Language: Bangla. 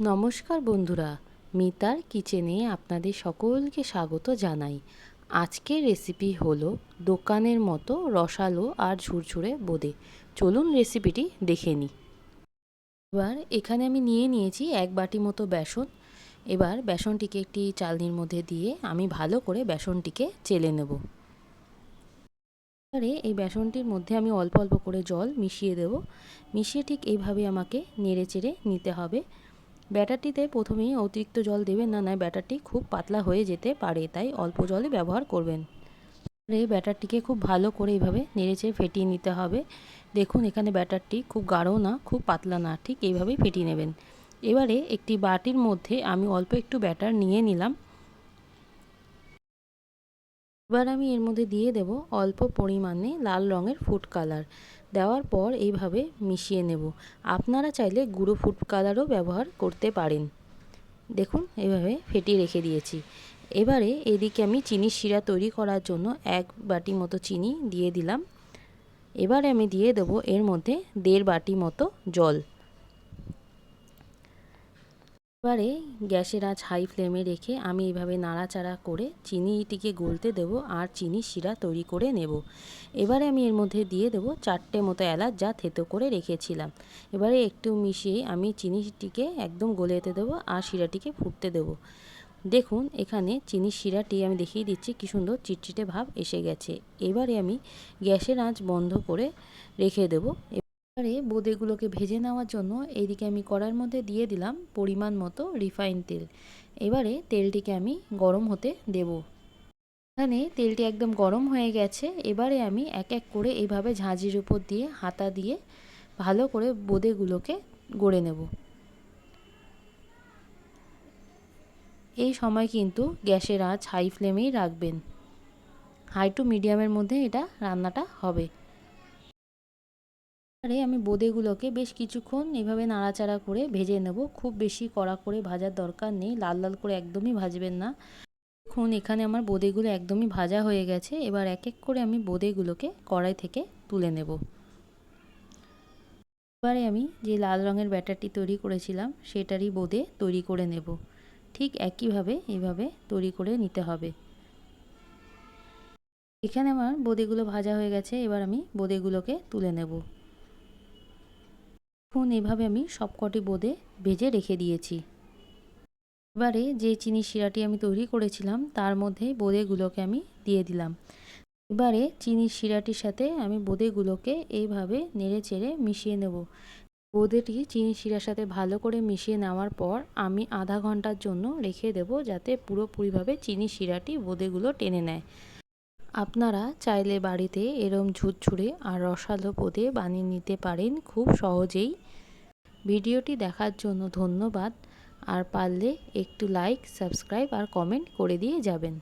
নমস্কার বন্ধুরা, মিতার কিচেনে আপনাদের সকলকে স্বাগত জানাই। আজকের রেসিপি হলো দোকানের মতো রসালো আর ঝুরঝুরে বোঁদে। চলুন রেসিপিটি দেখে নিই। এবার এখানে আমি নিয়ে নিয়েছি এক বাটি মতো বেসন। এবার বেসনটিকে একটি চালনির মধ্যে দিয়ে আমি ভালো করে বেসনটিকে চেলে নেব। এবারে এই বেসনটির মধ্যে আমি অল্প অল্প করে জল মিশিয়ে দেব। মিশিয়ে ঠিক এইভাবে আমাকে নেড়ে চেড়ে নিতে হবে। ব্যাটারটিতে প্রথমেই অতিরিক্ত জল দেবেন না, নয়, ব্যাটারটি খুব পাতলা হয়ে যেতে পারে, তাই অল্প জলে ব্যবহার করবেন। এই ব্যাটারটিকে খুব ভালো করে এইভাবে নেড়েচে ফেটিয়ে নিতে হবে। দেখুন, এখানে ব্যাটারটি খুব গাঢ় না, খুব পাতলা না, ঠিক এইভাবেই ফেটিয়ে নেবেন। এবারে একটি বাটির মধ্যে আমি অল্প একটু ব্যাটার নিয়ে নিলাম। এবার আমি এর মধ্যে দিয়ে দেব অল্প পরিমাণে লাল রঙের ফুড কালার। দেওয়ার পর এইভাবে মিশিয়ে নেব। আপনারা চাইলে গুঁড়ো ফুড কালারও ব্যবহার করতে পারেন। দেখুন এইভাবে ফেটিয়ে রেখে দিয়েছি। এবারে এদিকে আমি চিনির শিরা তৈরি করার জন্য এক বাটি মতো চিনি দিয়ে দিলাম। এবারে আমি দিয়ে দেবো এর মধ্যে দেড় বাটি মতো জল। এবারে গ্যাসের আঁচ হাই ফ্লেমে রেখে আমি এইভাবে নাড়াচাড়া করে চিনিটিকে গলতে দেব আর চিনি শিরা তৈরি করে নেব। এবারে আমি এর মধ্যে দিয়ে দেব চারটে মতো এলাচ যা থেতো করে রেখেছিলাম। এবারে একটু মিশিয়ে আমি চিনিটিকে একদম গলেতে দেবো আর শিরাটিকে ফুটতে দেবো। দেখুন, এখানে চিনির শিরাটি আমি দেখিয়ে দিচ্ছি কী সুন্দর চিটচিটে ভাব এসে গেছে। এবারে আমি গ্যাসের আঁচ বন্ধ করে রেখে দেবো। এবারে বোঁদেগুলোকে ভেজে নেওয়ার জন্য এইদিকে আমি কড়ার মধ্যে দিয়ে দিলাম পরিমাণ মতো রিফাইন তেল। এবারে তেলটিকে আমি গরম হতে দেব। এখানে তেলটি একদম গরম হয়ে গেছে। এবারে আমি এক এক করে এইভাবে ঝাঁঝির উপর দিয়ে হাতা দিয়ে ভালো করে বোঁদেগুলোকে গড়ে নেব। এই সময় কিন্তু গ্যাসের আঁচ হাই ফ্লেমেই রাখবেন। হাই টু মিডিয়ামের মধ্যে এটা রান্নাটা হবে। আরে আমি বোঁদেগুলোকে বেশ কিছুক্ষণ এভাবে নাড়াচাড়া করে ভেজে নেব। খুব বেশি কড়া করে ভাজার দরকার নেই, লাল লাল করে একদমই ভাজবেন না। দেখুন, এখানে আমার বোঁদেগুলো একদমই ভাজা হয়ে গেছে। এবার এক এক করে আমি বোঁদেগুলোকে কড়াই থেকে তুলে নেব। এবারে আমি যে লাল রঙের ব্যাটারটি তৈরি করেছিলাম, সেটারই বোঁদে তৈরি করে নেব। ঠিক একইভাবে এইভাবে তৈরি করে নিতে হবে। এখানে আমার বোঁদেগুলো ভাজা হয়ে গেছে। এবার আমি বোঁদেগুলোকে তুলে নেব। এখন এভাবে আমি সবকটি বোঁদে ভেজে রেখে দিয়েছি। এবারে যে চিনি শিরাটি আমি তৈরি করেছিলাম, তার মধ্যে বোঁদেগুলোকে আমি দিয়ে দিলাম। এবারে চিনির শিরাটির সাথে আমি বোঁদেগুলোকে এইভাবে নেড়ে চেড়ে মিশিয়ে নেব। বোঁদেটি চিনি শিরার সাথে ভালো করে মিশিয়ে নেওয়ার পর আমি আধা ঘণ্টার জন্য রেখে দেব যাতে পুরোপুরিভাবে চিনি শিরাটি বোঁদেগুলো টেনে নেয়। আপনারা চাইলে বাড়িতে এরম ঝুরঝুরে আর রসালো পদে বানিয়ে নিতে পারেন খুব সহজেই। ভিডিওটি দেখার জন্য ধন্যবাদ। আর পারলে একটু লাইক সাবস্ক্রাইব আর কমেন্ট করে দিয়ে যাবেন।